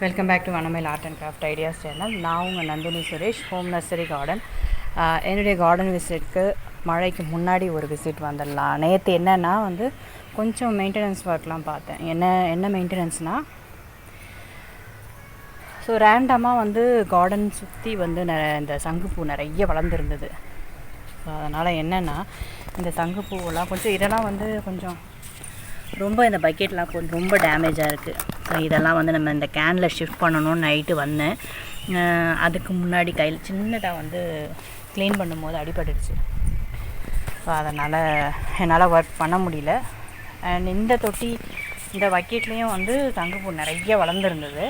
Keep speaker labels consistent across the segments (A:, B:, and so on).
A: Welcome back to வனமேல் art and craft ideas channel நான் உங்கள் Nandini Suresh home nursery garden என்னுடைய garden விசிட்க்கு மழைக்கு முன்னாடி ஒரு விசிட் வந்துடலாம். நேற்று என்னென்னா வந்து கொஞ்சம் மெயின்டெனன்ஸ் ஒர்க்லாம் பார்த்தேன். என்ன என்ன மெயின்டெனன்ஸ்னால் ஸோ ரேண்டமாக வந்து கார்டன் சுற்றி வந்து ந இந்த சங்குப்பூ நிறைய வளர்ந்துருந்தது. ஸோ அதனால் என்னென்னா இந்த சங்குப்பூவெல்லாம் கொஞ்சம் இதெல்லாம் வந்து கொஞ்சம் ரொம்ப இந்த பக்கெட்லாம் கொஞ்சம் ரொம்ப டேமேஜாக இருக்குது இதெல்லாம் வந்து நம்ம இந்த கேனில் ஷிஃப்ட் பண்ணணும்னு நைட்டு வந்தேன். அதுக்கு முன்னாடி கையில் சின்னதாக வந்து க்ளீன் பண்ணும்போது அடிபட்டுடுச்சு. ஸோ அதனால் என்னால் ஒர்க் பண்ண முடியல. அண்ட் இந்த தொட்டி இந்த பக்கெட்லேயும் வந்து தங்குப்பூ நிறைய வளர்ந்துருந்தது.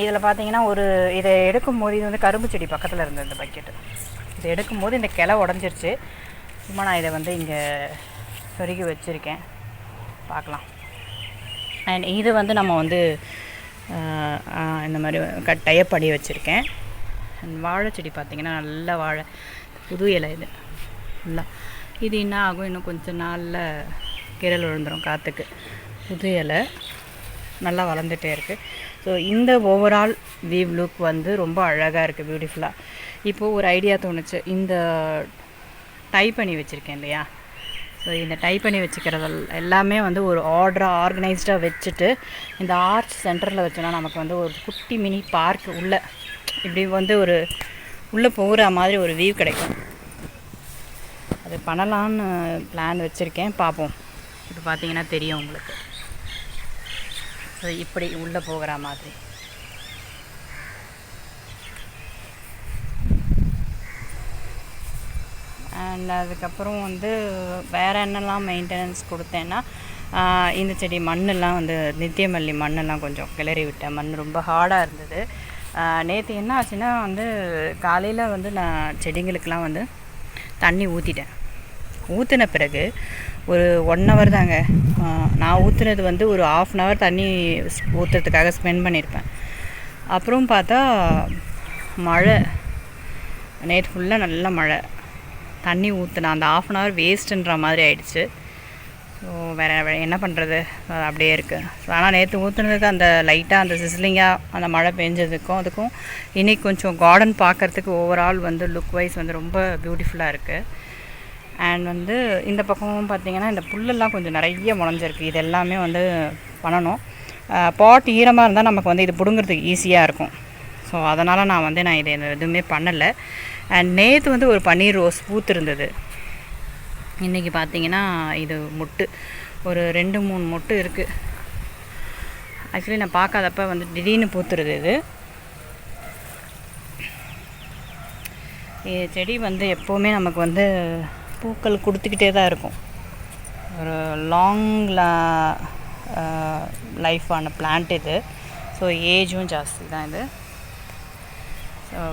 A: இதில் பார்த்தீங்கன்னா ஒரு இதை எடுக்கும்போது இது வந்து கரும்பு செடி பக்கத்தில் இருந்தது இந்த பக்கெட்டு இதை எடுக்கும்போது இந்த கிளை உடஞ்சிருச்சு. சும்மா நான் இதை வந்து இங்கே சொருகி வச்சுருக்கேன். பார்க்கலாம். அண்ட் இது வந்து நம்ம வந்து இந்த மாதிரி கட் டைப் வச்சுருக்கேன். அண்ட் வாழை செடி பார்த்திங்கன்னா நல்ல வாழை. புது இலை இது. நல்லா. இது என்ன ஆகும்? இன்னும் கொஞ்ச நாளில் கிரல் விழுந்துடும் காற்றுக்கு புது இலை. நல்லா வளர்ந்துட்டே இருக்குது ஸோ இந்த ஓவரால் வீவ் லுக் வந்து ரொம்ப அழகாக இருக்குது பியூட்டிஃபுல்லாக இப்போது ஒரு ஐடியா தோணுச்சு. இந்த டை பண்ணி வச்சுருக்கேன் இல்லையா? ஸோ இந்த டைப் பண்ணி வச்சுக்கிறது எல்லாமே வந்து ஒரு ஆர்டராக ஆர்கனைஸ்டாக வச்சுட்டு இந்த ஆர்ச் சென்டரில் வச்சோன்னா நமக்கு வந்து ஒரு குட்டி மினி பார்க் உள்ளே இப்படி வந்து ஒரு உள்ளே போகிற மாதிரி ஒரு வியூ கிடைக்கும். அது பண்ணலான்னு பிளான் வச்சுருக்கேன். பார்ப்போம் இப்போ பார்த்தீங்கன்னா தெரியும் உங்களுக்கு. ஸோ இப்படி உள்ளே போகிற மாதிரி. அண்ட் அதுக்கப்புறம் வந்து வேறு என்னெல்லாம் மெயின்டெனன்ஸ் கொடுத்தேன்னா இந்த செடி மண்ணெல்லாம் வந்து நித்தியமல்லி மண்ணெல்லாம் கொஞ்சம் கிளறி விட்டேன். மண் ரொம்ப ஹார்டாக இருந்தது. நேற்று என்ன ஆச்சுன்னா வந்து காலையில் வந்து நான் செடிங்களுக்கெலாம் வந்து தண்ணி ஊற்றிட்டேன் ஊற்றின பிறகு ஒரு ஒன் ஹவர் தாங்க. நான் ஊற்றுனது வந்து ஒரு ஆஃப் அன் ஹவர் தண்ணி ஊற்றுறதுக்காக ஸ்பெண்ட் பண்ணியிருப்பேன் அப்புறம் பார்த்தா மழை. நேற்று ஃபுல்லாக நல்ல மழை. தண்ணி ஊற்றுனா அந்த ஆஃப் அன் ஹவர் வேஸ்ட்டுன்ற மாதிரி ஆயிடுச்சு. ஸோ வேறு என்ன பண்ணுறது அப்படியே இருக்குது ஸோ ஆனால் நேற்று ஊற்றுனதுக்கு அந்த லைட்டாக அந்த சிஸ்லிங்காக அந்த மழை பெஞ்சதுக்கும் அதுக்கும் இன்றைக்கி கொஞ்சம் கார்டன் பார்க்குறதுக்கு ஓவரால் வந்து லுக் வைஸ் வந்து ரொம்ப பியூட்டிஃபுல்லாக இருக்குது அண்ட் வந்து இந்த பக்கமும் பார்த்தீங்கன்னா இந்த புல்லெல்லாம் கொஞ்சம் நிறைய முளைஞ்சிருக்கு. இது எல்லாமே வந்து பண்ணணும். பாட் ஈரமாக இருந்தால் நமக்கு வந்து இது பிடுங்கிறதுக்கு ஈஸியாக இருக்கும். ஸோ அதனால் நான் வந்து நான் இது எதுவுமே பண்ணலை. அண்ட் நேற்று வந்து ஒரு பன்னீர் ரோஸ் பூத்திருந்தது. இன்றைக்கி பார்த்தீங்கன்னா இது மொட்டு. ஒரு ரெண்டு மூணு மொட்டு இருக்குது ஆக்சுவலி நான் பார்க்காதப்ப வந்து திடீர்னு பூத்துருது இது. செடி வந்து எப்போவுமே நமக்கு வந்து பூக்கள் கொடுத்துக்கிட்டே தான் இருக்கும். ஒரு லாங் லைஃப்பான பிளான்ட் இது. ஸோ ஏஜும் ஜாஸ்தி தான் இது.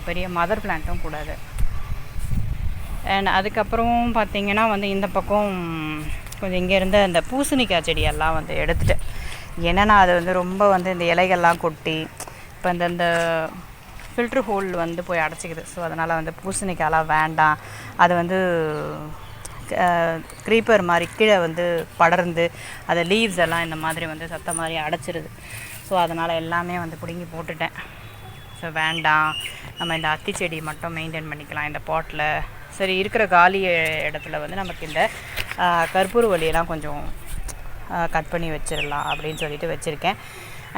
A: பெரிய மதர் பிளான்ட்டும் கூடாது. அண்ட் அதுக்கப்புறம் பார்த்தீங்கன்னா வந்து இந்த பக்கம் கொஞ்சம் இங்கே இருந்த இந்த பூசணிக்காய் செடியெல்லாம் வந்து எடுத்துட்டேன் என்னென்னா அது வந்து ரொம்ப வந்து இந்த இலைகள்லாம் கொட்டி இப்போ இந்த இந்த ஃபில்ட்ரு ஹோல் வந்து போய் அடைச்சிக்குது. ஸோ அதனால் வந்து பூசணிக்காயெல்லாம் வேண்டாம். அது வந்து க்ரீப்பர் மாதிரி கீழே வந்து படர்ந்து அதை லீவ்ஸ் எல்லாம் இந்த மாதிரி வந்து சத்த மாதிரி அடைச்சிருது. ஸோ அதனால் எல்லாமே வந்து பிடுங்கி போட்டுட்டேன். ஸோ வேண்டாம். நம்ம இந்த அத்தி செடி மட்டும் மெயின்டைன் பண்ணிக்கலாம் இந்த பாட்டில் சரி இருக்கிற காலி இடத்துல வந்து நமக்கு இந்த கற்பூர் கற்பூரவள்ளியெல்லாம் கொஞ்சம் கட் பண்ணி வச்சிடலாம் அப்படின்னு சொல்லிட்டு வச்சுருக்கேன்.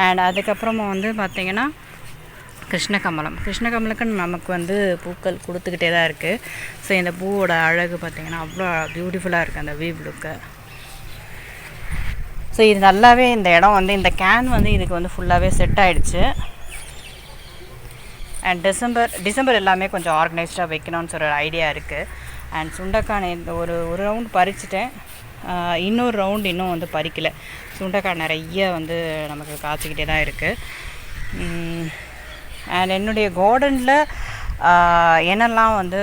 A: அண்ட் அதுக்கப்புறமா வந்து பார்த்திங்கன்னா கிருஷ்ணகமலம். கிருஷ்ணகமலுக்கு நமக்கு வந்து பூக்கள் கொடுத்துக்கிட்டே தான் இருக்குது ஸோ இந்த பூவோட அழகு பார்த்திங்கன்னா அவ்வளோ பியூட்டிஃபுல்லாக இருக்குது அந்த வீவ் லுக்கு ஸோ இது நல்லாவே இந்த இடம் வந்து இந்த கேன் வந்து இதுக்கு வந்து ஃபுல்லாகவே செட் ஆகிடுச்சு அண்ட் டிசம்பர் டிசம்பர் எல்லாமே கொஞ்சம் ஆர்கனைஸ்டாக வைக்கணும்னு சொல்கிற ஒரு ஐடியா இருக்குது அண்ட் சுண்டக்காய் இந்த ஒரு ஒரு ரவுண்ட் பறிச்சிட்டேன். இன்னொரு ரவுண்ட் இன்னும் வந்து பறிக்கலை. சுண்டக்காய் நிறைய வந்து நமக்கு காய்ச்சிக்கிட்டே தான் இருக்குது அண்ட் என்னுடைய கார்டனில் என்னெல்லாம் வந்து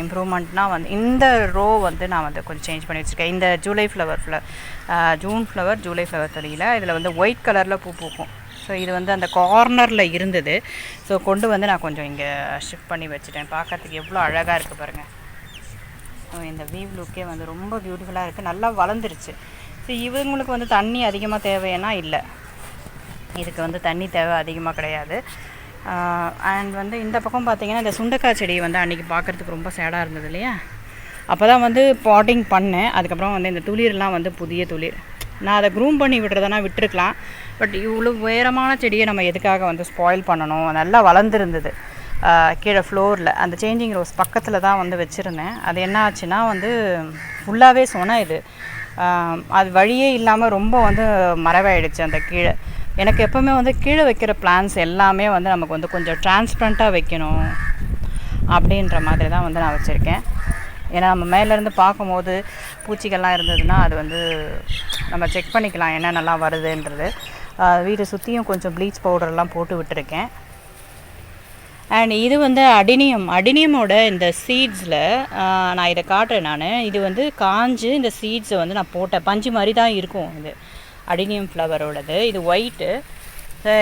A: இம்ப்ரூவ்மெண்ட்னால் வந்து இந்த ரோ வந்து நான் வந்து கொஞ்சம் சேஞ்ச் பண்ணி வச்சுருக்கேன். இந்த July flower flower June flower July flower தெரியல. இதில் வந்து ஒயிட் கலரில் பூ பூக்கும். ஸோ இது வந்து அந்த கார்னரில் இருந்தது. ஸோ கொண்டு வந்து நான் கொஞ்சம் இங்கே ஷிஃப்ட் பண்ணி வச்சுட்டேன். பார்க்கறதுக்கு எவ்வளோ அழகாக இருக்குது பாருங்கள் ஸோ இந்த வீவ் லுக்கே வந்து ரொம்ப பியூட்டிஃபுல்லாக இருக்குது நல்லா வளர்ந்துருச்சு. ஸோ இவங்களுக்கு வந்து தண்ணி அதிகமாக தேவைன்னா இல்லை. இதுக்கு வந்து தண்ணி தேவை அதிகமாக கிடையாது. அண்ட் வந்து இந்த பக்கம் பார்த்திங்கன்னா இந்த சுண்டக்காய் செடி வந்து அன்றைக்கி பார்க்குறதுக்கு ரொம்ப சேடாக இருந்தது இல்லையா? அப்போ தான் வந்து பாட்டிங் பண்ணேன். அதுக்கப்புறம் வந்து இந்த துளிர்லாம் வந்து புதிய துளிர். நான் அதை க்ரூம் பண்ணி விடுறதுனா விட்டுருக்கலாம். பட் இவ்வளோ உயரமான செடியை நம்ம எதுக்காக வந்து ஸ்பாயில் பண்ணணும்? நல்லா வளர்ந்துருந்தது. கீழே ஃப்ளோரில் அந்த சேஞ்சிங் ரோஸ் பக்கத்தில் தான் வந்து வச்சுருந்தேன். அது என்ன ஆச்சுன்னா வந்து ஃபுல்லாகவே சொன்ன இது. அது வழியே இல்லாமல் ரொம்ப வந்து மறைவாயிடுச்சு அந்த கீழே. எனக்கு எப்போவுமே வந்து கீழே வைக்கிற பிளான்ஸ் எல்லாமே வந்து நமக்கு வந்து கொஞ்சம் டிரான்ஸ்பரண்ட்டாக வைக்கணும் அப்படின்ற மாதிரி தான் வந்து நான் வச்சுருக்கேன். ஏன்னா நம்ம மேலேருந்து பார்க்கும்போது பூச்சிகள்லாம் இருந்ததுன்னா அது வந்து நம்ம செக் பண்ணிக்கலாம் என்னென்னலாம் வருதுன்றது. ஆஹ் வீடு சுற்றியும் கொஞ்சம் ப்ளீச் பவுடர்லாம் போட்டு விட்டுருக்கேன். அண்ட் இது வந்து அடினியம். அடினியமோட இந்த சீட்ஸில் நான் இதை காட்டுறேன் நான். இது வந்து காஞ்சு இந்த சீட்ஸை வந்து நான் போட்டேன். பஞ்சு மாதிரி தான் இருக்கும் இது. அடினியம் ஃப்ளவரோடது. இது ஒயிட்டு.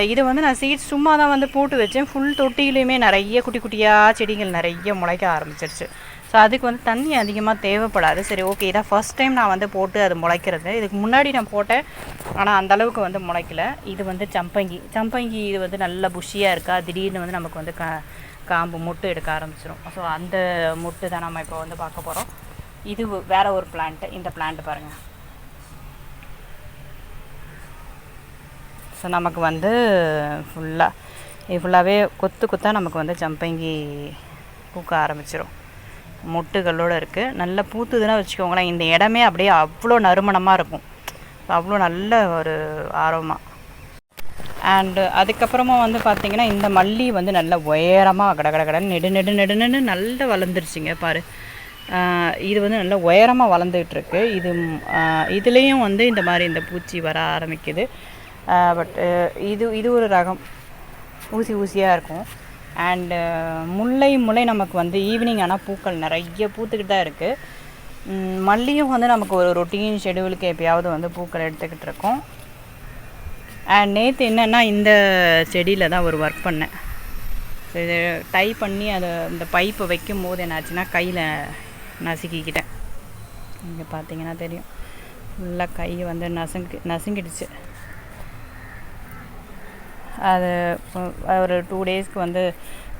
A: இது வந்து நான் சீட்ஸ் சும்மா தான் வந்து போட்டு வச்சேன். ஃபுல் தொட்டிலையுமே நிறைய குட்டி குட்டியாக செடிகள் நிறைய முளைக்க ஆரம்பிச்சிருச்சு. ஸோ அதுக்கு வந்து தண்ணி அதிகமாக தேவைப்படாது. சரி ஓகே இதான் ஃபர்ஸ்ட் டைம் நான் வந்து போட்டு அது முளைக்கிறது. இதுக்கு முன்னாடி நான் போட்டேன். ஆனால் அந்த அளவுக்கு வந்து முளைக்கல. இது வந்து சம்பங்கி. சம்பங்கி இது வந்து நல்ல புஷியாக இருக்கா? திடீர்னு வந்து நமக்கு வந்து கா காம்பு முட்டு எடுக்க ஆரம்பிச்சிடும் ஸோ அந்த முட்டு தான் நம்ம இப்போ வந்து பார்க்க போகிறோம் இது வேறு ஒரு பிளான்ட்டு இந்த பிளான்ட் பாருங்கள் ஸோ நமக்கு வந்து ஃபுல்லாக இது ஃபுல்லாகவே கொத்து கொத்தாக நமக்கு வந்து சம்பங்கி பூக்க ஆரம்பிச்சிரும். மொட்டுகளோடு இருக்குது நல்லா பூத்துதுன்னா வச்சுக்கோங்களேன் இந்த இடமே அப்படியே அவ்வளோ நறுமணமாக இருக்கும். அவ்வளோ நல்ல ஒரு ஆர்வமாக அண்டு அதுக்கப்புறமா வந்து பார்த்திங்கன்னா இந்த மல்லி வந்து நல்ல உயரமாக கட கட கடன் நெடு நெடு நெடு நல்லா வளர்ந்துருச்சுங்க பாரு. இது வந்து நல்லா உயரமாக வளர்ந்துகிட்ருக்கு. இது இதுலேயும் வந்து இந்த மாதிரி இந்த பூச்சி வர ஆரம்பிக்குது. பட் இது இது ஒரு ரகம். ஊசி ஊசியாக இருக்கும். அண்டு uh, முல்லை முல்லை நமக்கு வந்து ஈவினிங் ஆனால் பூக்கள் நிறைய பூத்துக்கிட்டு தான் இருக்குது மல்லியும் வந்து நமக்கு ஒரு ரொட்டீன் ஷெடியூலுக்கு எப்பயாவது வந்து பூக்கள் எடுத்துக்கிட்டு இருக்கோம். அண்ட் நேற்று என்னென்னா இந்த செடியில் தான் ஒரு ஒர்க் பண்ணேன். ஸோ இது டை பண்ணி அதை இந்த பைப்பை வைக்கும் போது என்னாச்சுன்னா கையில் நசுக்கிக்கிட்டேன். இங்கே பார்த்தீங்கன்னா தெரியும். ஃபுல்லாக கை வந்து நசுங்கி நசுங்கிடுச்சு. அது ஒரு டூ டேஸ்க்கு வந்து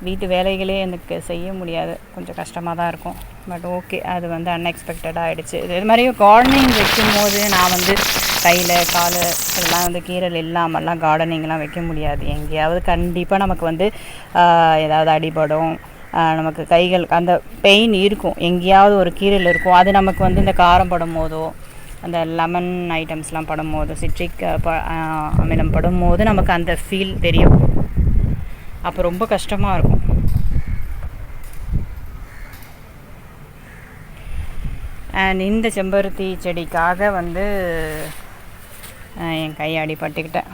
A: வீட்டு வேலைகளே எனக்கு செய்ய முடியாது. கொஞ்சம் கஷ்டமாக தான் இருக்கும். பட் ஓகே அது வந்து அன்எக்ஸ்பெக்டடாக ஆகிடுச்சு இது மாதிரி கார்டனிங் வைக்கும் போது நான் வந்து கையில் கால் இதெல்லாம் வந்து கீரல் இல்லாமல்லாம் கார்டனிங்லாம் வைக்க முடியாது. எங்கேயாவது கண்டிப்பாக நமக்கு வந்து ஏதாவது அடிபடும். நமக்கு கைகள் அந்த பெயின் இருக்கும். எங்கேயாவது ஒரு கீரல் இருக்கும். அது நமக்கு வந்து இந்த காரம் படும் போதோ அந்த லெமன் ஐட்டம்ஸ்லாம் படும்போது சிட்ரிக் ப அமிலம் படும்போது நமக்கு அந்த ஃபீல் தெரியும். அப்போ ரொம்ப கஷ்டமாக இருக்கும். அண்ட் இந்த செம்பருத்தி செடிக்காக வந்து என் கையாடி பட்டுக்கிட்டேன்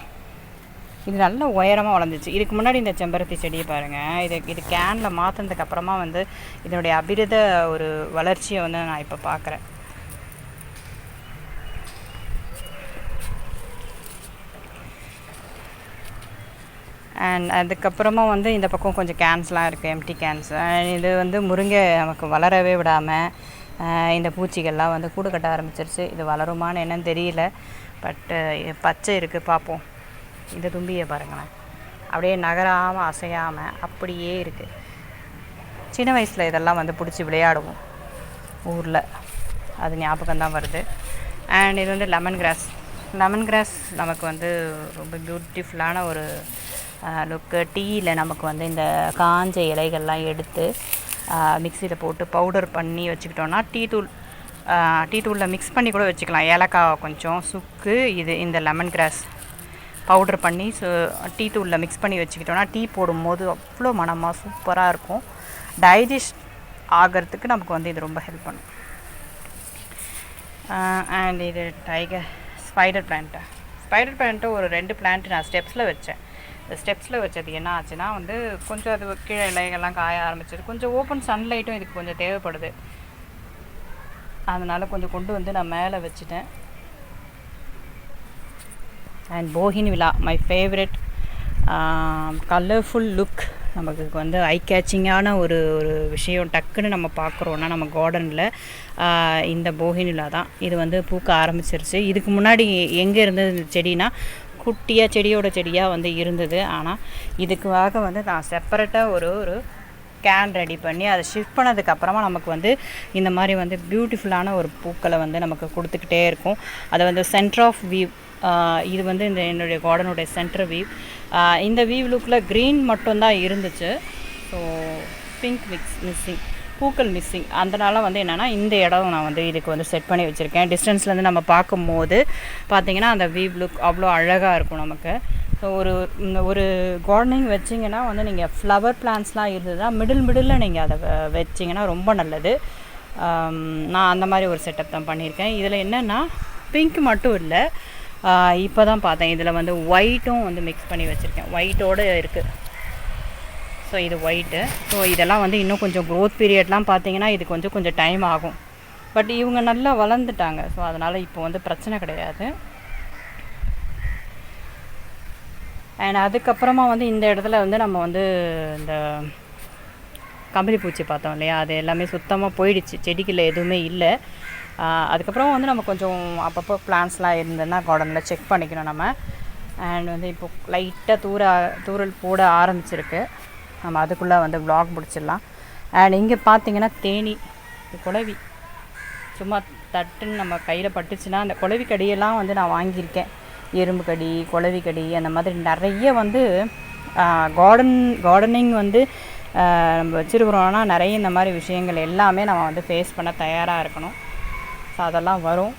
A: இது நல்ல உயரமாக வளர்ந்துச்சு. இதுக்கு முன்னாடி இந்த செம்பருத்தி செடியை பாருங்கள் இது இது கேனில் மாற்றினதுக்கப்புறமா வந்து இதனுடைய அபிரத ஒரு வளர்ச்சியை வந்து நான் இப்போ பார்க்குறேன் அண்ட் அதுக்கப்புறமா வந்து இந்த பக்கம் கொஞ்சம் கேன்ஸ்லாம் இருக்குது எம்டி கேன்ஸ் இது வந்து முருங்கை நமக்கு வளரவே விடாமல் இந்த பூச்சிகள்லாம் வந்து கூடு கட்ட ஆரம்பிச்சிருச்சு. இது வளருமான்னு என்னன்னு தெரியல. பட்டு பச்சை இருக்குது பார்ப்போம். இந்த தும்பியை பாருங்களேன். அப்படியே நகராமல் அசையாமல் அப்படியே இருக்குது சின்ன வயசில் இதெல்லாம் வந்து பிடிச்சி விளையாடுவோம் ஊரில். அது ஞாபகம் தான் வருது. அண்ட் இது வந்து லெமன் கிராஸ் லெமன் கிராஸ் நமக்கு வந்து ரொம்ப பியூட்டிஃபுல்லான ஒரு லுக்கு டீயில் நமக்கு வந்து இந்த காஞ்ச இலைகள்லாம் எடுத்து மிக்சியில் போட்டு பவுடர் பண்ணி வச்சுக்கிட்டோன்னா டீ தூள் டீ தூளில் மிக்ஸ் பண்ணி கூட வச்சுக்கலாம். ஏலக்காய் கொஞ்சம் சுக்கு இது இந்த லெமன் கிராஸ் பவுடர் பண்ணி சு டீ தூளில் மிக்ஸ் பண்ணி வச்சுக்கிட்டோன்னா டீ போடும்போது அவ்வளோ மனமாக சூப்பராக இருக்கும். டைஜஸ்ட் ஆகிறதுக்கு நமக்கு வந்து இது ரொம்ப ஹெல்ப் பண்ணும். அண்ட் இது tiger spider plant spider plant ஒரு ரெண்டு பிளான்ட் நான் ஸ்டெப்ஸில் வச்சேன். ஸ்டெப்ஸில் வச்சது என்ன ஆச்சுன்னா வந்து கொஞ்சம் அது கீழே இலைகள்லாம் காய ஆரம்பிச்சிது கொஞ்சம் ஓப்பன் சன்லைட்டும் இதுக்கு கொஞ்சம் தேவைப்படுது. அதனால் கொஞ்சம் கொண்டு வந்து நான் மேலே வச்சுட்டேன். அண்ட் போகின் விழா மை ஃபேவரட் கலர்ஃபுல் லுக் நமக்கு வந்து ஐ கேச்சிங்கான ஒரு ஒரு விஷயம் டக்குன்னு நம்ம பார்க்குறோன்னா நம்ம கார்டனில் இந்த போகின் விழா தான். இது வந்து பூக்க ஆரம்பிச்சிருச்சு. இதுக்கு முன்னாடி எங்கே இருந்தது இந்த செடினா குட்டியாக செடியோட செடியாக வந்து இருந்தது. ஆனால் இதுக்காக வந்து நான் செப்பரேட்டாக ஒரு ஒரு கேன் ரெடி பண்ணி அதை ஷிஃப்ட் பண்ணதுக்கப்புறமா நமக்கு வந்து இந்த மாதிரி வந்து பியூட்டிஃபுல்லான ஒரு பூக்களை வந்து நமக்கு கொடுத்துக்கிட்டே இருக்கும். அதை வந்து சென்டர் ஆஃப் வியூ இது வந்து இந்த என்னுடைய கார்டனுடைய சென்டர் வியூ இந்த வியூ லுக்கில் க்ரீன் மட்டும்தான் இருந்துச்சு. ஸோ பிங்க் மிக்ஸ் மிஸ்ஸிங் பூக்கள் மிஸ்ஸிங் அதனால் வந்து என்னென்னா இந்த இடம் நான் வந்து இதுக்கு வந்து செட் பண்ணி வச்சுருக்கேன். டிஸ்டன்ஸ்லேருந்து நம்ம பார்க்கும்போது பார்த்தீங்கன்னா அந்த வியூ லுக் அவ்வளோ அழகாக இருக்கும் நமக்கு. ஸோ ஒரு இந்த ஒரு கார்டனிங் வச்சிங்கன்னா வந்து நீங்கள் ஃப்ளவர் பிளான்ஸ்லாம் இருந்ததுன்னா மிடில் மிடில் நீங்கள் அதை வச்சிங்கன்னா ரொம்ப நல்லது. நான் அந்த மாதிரி ஒரு செட்டப் தான் பண்ணியிருக்கேன். இதில் என்னென்னா பிங்க் மட்டும் இல்லை. இப்போ தான் பார்த்தேன். இதில் வந்து ஒயிட்டும் வந்து மிக்ஸ் பண்ணி வச்சுருக்கேன். ஒயிட்டோடு இருக்குது ஸோ இது ஒயிட்டு ஸோ இதெல்லாம் வந்து இன்னும் கொஞ்சம் க்ரோத் பீரியட்லாம் பார்த்தீங்கன்னா இது கொஞ்சம் கொஞ்சம் டைம் ஆகும். பட் இவங்க நல்லா வளர்ந்துட்டாங்க. ஸோ அதனால் இப்போ வந்து பிரச்சனை கிடையாது. அண்ட் அதுக்கப்புறமா வந்து இந்த இடத்துல வந்து நம்ம வந்து இந்த கம்பளி பூச்சி பார்த்தோம் இல்லையா? அது எல்லாமே சுத்தமாக போயிடுச்சு. செடிகளில் எதுவுமே இல்லை. அதுக்கப்புறம் வந்து நம்ம கொஞ்சம் அப்பப்போ பிளான்ஸ்லாம் இருந்ததுன்னா கார்டனில் செக் பண்ணிக்கணும் நம்ம. அண்ட் வந்து இப்போ லைட்டாக தூர தூரல் போட ஆரம்பிச்சிருக்கு. நம்ம அதுக்குள்ளே வந்து ப்ளாக் முடிச்சிடலாம். அண்ட் இங்கே பார்த்தீங்கன்னா தேனி குழவி. சும்மா தட்டுன்னு நம்ம கையில் பட்டுச்சுன்னா அந்த குழவி கடியெல்லாம் வந்து நான் வாங்கியிருக்கேன். எறும்பு கடி குழவி கடி அந்த மாதிரி நிறைய வந்து கார்டன் கார்டனிங் வந்து நம்ம வச்சுருக்குறோன்னா நிறைய இந்த மாதிரி விஷயங்கள் எல்லாமே நம்ம வந்து ஃபேஸ் பண்ண தயாராக இருக்கணும். ஸோ அதெல்லாம் வரும்.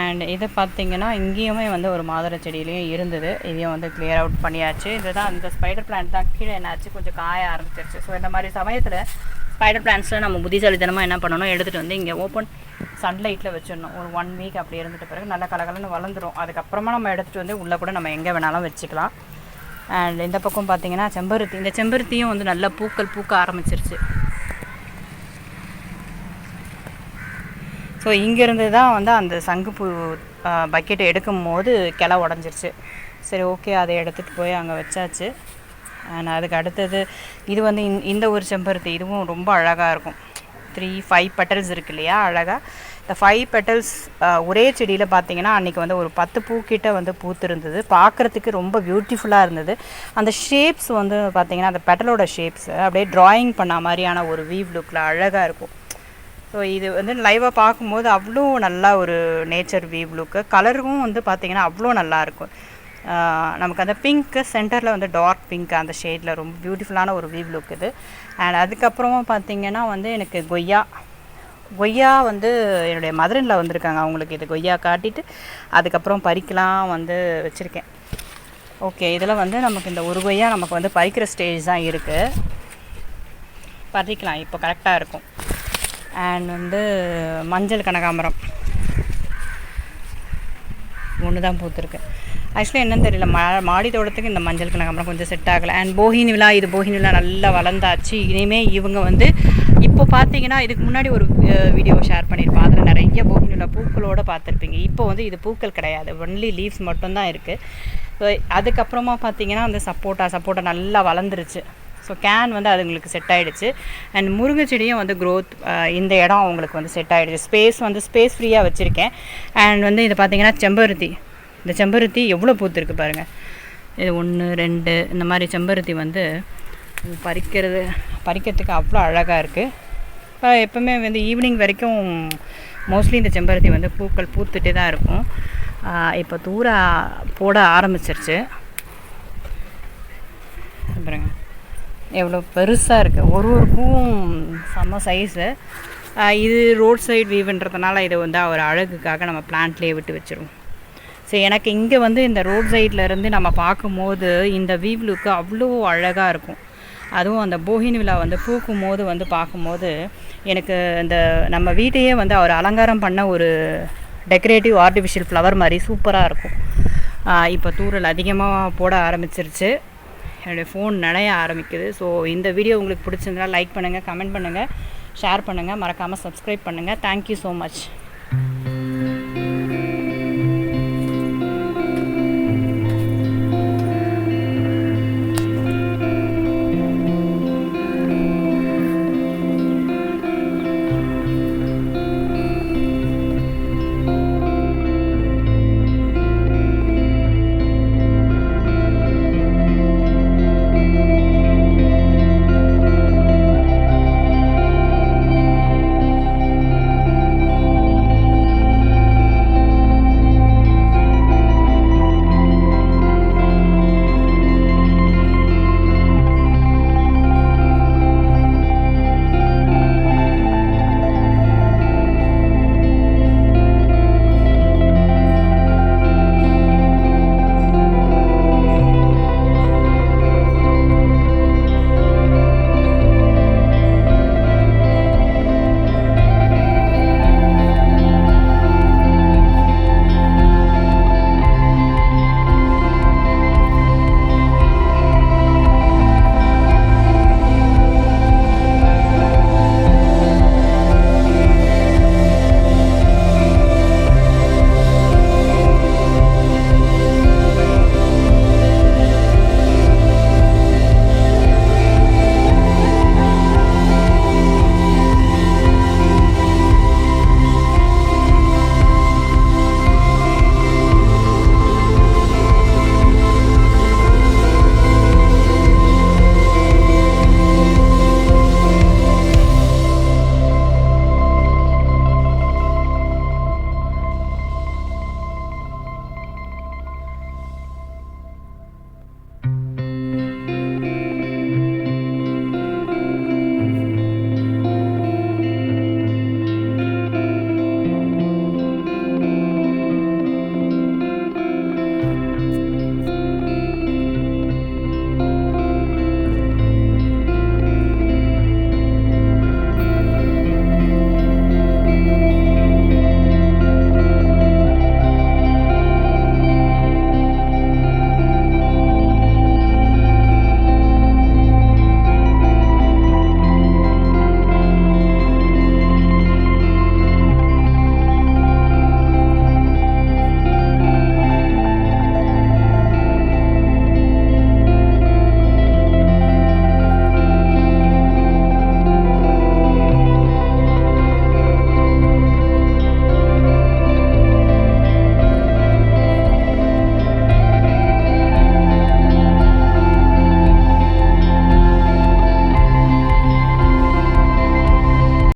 A: அண்ட் இதை பார்த்தீங்கன்னா இங்கேயுமே வந்து ஒரு மாதுளை செடியிலையும் இருந்தது. இதையும் வந்து கிளியர் அவுட் பண்ணியாச்சு. இதுதான் இந்த ஸ்பைடர் பிளான்ட் தான். கீழே என்னாச்சு கொஞ்சம் காய ஆரம்பிச்சிருச்சு. ஸோ இந்த மாதிரி சமயத்தில் ஸ்பைடர் பிளான்ட்ஸில் நம்ம புத்திசாலித்தனமாக என்ன பண்ணணும்? எடுத்துகிட்டு வந்து இங்கே ஓப்பன் சன்லைட்டில் வச்சிடணும். ஒரு ஒன் வீக் அப்படி இருந்துட்டு பிறகு நல்லா கலகலன்னு வளர்ந்துரும். அதுக்கப்புறமா நம்ம எடுத்துகிட்டு வந்து உள்ளே கூட நம்ம எங்கே வேணாலும் வச்சுக்கலாம். அண்ட் இந்த பக்கம் பார்த்தீங்கன்னா செம்பருத்தி. இந்த செம்பருத்தியும் வந்து நல்லா பூக்கள் பூக்க ஆரம்பிச்சிருச்சு. ஸோ இங்கேருந்து தான் வந்து அந்த சங்குப்பூ பக்கெட் எடுக்கும் போது கிளை உடஞ்சிருச்சு. சரி ஓகே அதை எடுத்துகிட்டு போய் அங்கே வச்சாச்சு. அண்ட் அதுக்கு அடுத்தது இது வந்து இந்த- இந்த ஒரு செம்பருத்தி இதுவும் ரொம்ப அழகாக இருக்கும். த்ரீ ஃபைவ் பெட்டல்ஸ் இருக்கு இல்லையா அழகாக இந்த ஃபைவ் பெட்டல்ஸ் ஒரே செடியில் பார்த்தீங்கன்னா அன்றைக்கி வந்து ஒரு பத்து பூக்கிட்ட வந்து பூத்திருந்தது. பார்க்குறதுக்கு ரொம்ப பியூட்டிஃபுல்லாக இருந்தது. அந்த ஷேப்ஸ் வந்து பார்த்தீங்கன்னா அந்த பெட்டலோட ஷேப்ஸ் அப்படியே ட்ராயிங் பண்ண மாதிரியான ஒரு வீவ் லுக்கில் அழகாக இருக்கும். ஸோ இது வந்து லைவாக பார்க்கும்போது அவ்வளோ நல்லா ஒரு நேச்சர் வியூ லுக்கு கலரும் வந்து பார்த்திங்கன்னா அவ்வளோ நல்லா இருக்கும். நமக்கு அந்த பிங்க்கு சென்டரில் வந்து டார்க் பிங்க் அந்த ஷேடில் ரொம்ப பியூட்டிஃபுல்லான ஒரு வியூ லுக் இது. அண்ட் அதுக்கப்புறமா பார்த்திங்கன்னா வந்து எனக்கு கொய்யா. கொய்யா வந்து என்னுடைய மதுரையில் வந்திருக்காங்க. அவங்களுக்கு இது கொய்யா காட்டிட்டு அதுக்கப்புறம் பறிக்கலாம் வந்து வச்சுருக்கேன். ஓகே இதில் வந்து நமக்கு இந்த ஒரு கொய்யா நமக்கு வந்து பறிக்கிற ஸ்டேஜ் தான் இருக்குது பறிக்கலாம் இப்போ கரெக்டாக இருக்கும். அண்ட் வந்து மஞ்சள் கனகாம்பரம். ஒன்று தான் பூத்துருக்கு. ஆக்சுவலி என்னன்னு தெரியல. மா மாடி தோட்டத்துக்கு இந்த மஞ்சள் கனகாம்பரம் கொஞ்சம் செட் ஆகலை. அண்ட் போகினி விழா இது போகினி விழா நல்லா வளர்ந்தாச்சு. இனிமேல் இவங்க வந்து இப்போ பார்த்தீங்கன்னா இதுக்கு முன்னாடி ஒரு வீடியோ ஷேர் பண்ணியிருப்பேன். அதில் நிறைய போகினி விழா பூக்களோடு பார்த்துருப்பீங்க. இப்போ வந்து இது பூக்கள் கிடையாது. ஒன்லி லீவ்ஸ் மட்டும்தான் இருக்குது ஸோ அதுக்கப்புறமா பார்த்தீங்கன்னா அந்த சப்போட்டா சப்போட்டா நல்லா வளர்ந்துருச்சு. ஸோ கேன் வந்து அதுங்களுக்கு செட் ஆகிடுச்சு அண்ட் முருங்கை செடியும் வந்து க்ரோத் இந்த இடம் அவங்களுக்கு வந்து செட் ஆகிடுச்சு ஸ்பேஸ் வந்து ஸ்பேஸ் ஃப்ரீயாக வச்சுருக்கேன். அண்ட் வந்து இது பார்த்தீங்கன்னா செம்பருத்தி. இந்த செம்பருத்தி எவ்வளோ பூத்துருக்கு பாருங்கள் இது ஒன்று ரெண்டு இந்த மாதிரி செம்பருத்தி வந்து பறிக்கிறது பறிக்கிறதுக்கு அவ்வளோ அழகாக இருக்குது இப்போ எப்போவுமே வந்து ஈவினிங் வரைக்கும் மோஸ்ட்லி இந்த செம்பருத்தி வந்து பூக்கள் பூத்துட்டே தான் இருக்கும். இப்போ தூர போட ஆரம்பிச்சிருச்சு. அப்புறங்க எவ்வளோ பெருசாக இருக்குது ஒரு ஒரு பூவும் செம்ம சைஸு இது ரோட் சைடு வீவுன்றதுனால இதை வந்து ஒரு அழகுக்காக நம்ம பிளான்ட்லேயே விட்டு வச்சிருவோம். ஸோ எனக்கு இங்கே வந்து இந்த ரோட் சைடில் இருந்து நம்ம பார்க்கும்போது இந்த வீவ் லுக்கு அவ்வளோ அழகாக இருக்கும். அதுவும் அந்த போகினி விழா வந்து பூக்கும் போது வந்து பார்க்கும்போது எனக்கு இந்த நம்ம வீட்டையே வந்து அவர் அலங்காரம் பண்ண ஒரு டெக்கரேட்டிவ் ஆர்டிஃபிஷியல் ஃப்ளவர் மாதிரி சூப்பராக இருக்கும். இப்போ தூரல் அதிகமாக போட ஆரம்பிச்சிருச்சு. என்னுடைய ஃபோன் நனைய ஆரம்பிக்குது. ஸோ இந்த வீடியோ உங்களுக்கு பிடிச்சிருந்தா லைக் பண்ணுங்கள் கமெண்ட் பண்ணுங்கள் ஷேர் பண்ணுங்கள் மறக்காமல் சப்ஸ்கிரைப் பண்ணுங்கள் தேங்க்யூ ஸோ மச்